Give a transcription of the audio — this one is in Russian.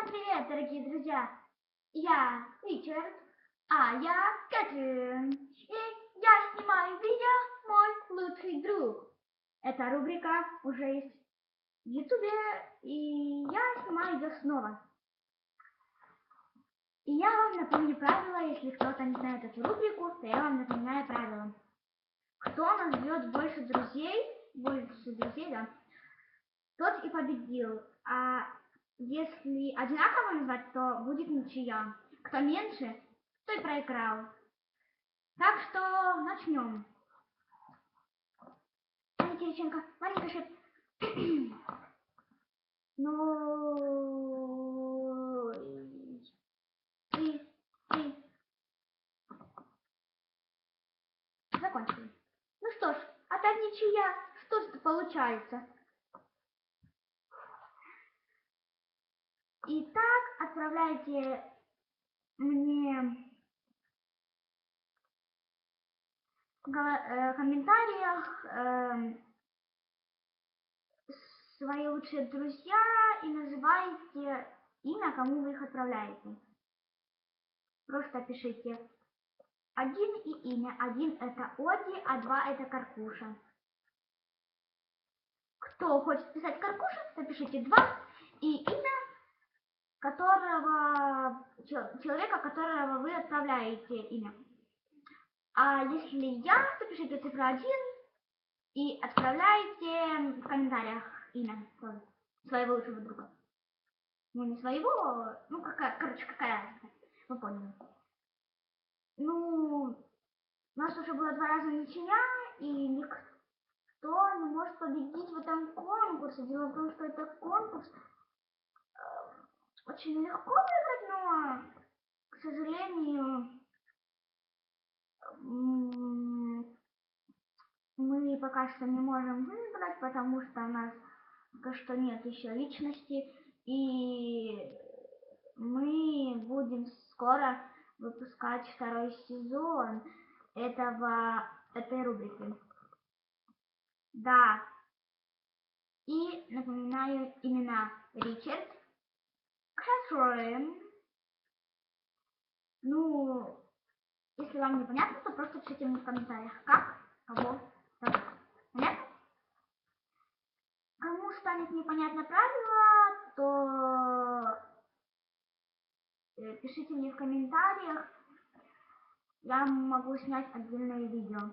Всем привет, дорогие друзья! Я Ричард, а я Кэтрин. И я снимаю видео «Мой лучший друг». Эта рубрика уже есть в Ютубе, и я снимаю ее снова. И я вам напомню правила, если кто-то не знает эту рубрику, то я вам напоминаю правила. Кто назовет больше друзей, больше друзей, да, тот и победил. А если одинаково назвать, то будет ничья. Кто меньше, то и проиграл. Так что начнем. Аня Кириченко, Ваня Кашет. Ну... Три, три. Закончили. Ну что ж, опять ничья. Что же получается? Итак, отправляйте мне в э, комментариях э, свои лучшие друзья и называйте имя, кому вы их отправляете. Просто пишите один и имя. Один это Оди, а два это Каркуша. Кто хочет писать Каркуша, напишите два которого, человека, которого вы отправляете имя. А если я, то пишите цифру 1 и отправляйте в комментариях имя своего лучшего друга. Ну, не своего, ну, какая, короче, какая разница. Вы поняли. Ну, у нас уже было два раза ничья, и никто не может победить в этом конкурсе. Дело в том, что это конкурс очень легко выиграть, но, к сожалению, мы пока что не можем выбрать, потому что у нас пока что нет еще личности, и мы будем скоро выпускать второй сезон этого, этой рубрики. Да. И напоминаю имена Ричард, Catherine. Ну, если вам непонятно, то просто пишите мне в комментариях, как, кого, зовут. Понятно? Кому станет непонятно правило, то э, пишите мне в комментариях. Я могу снять отдельное видео.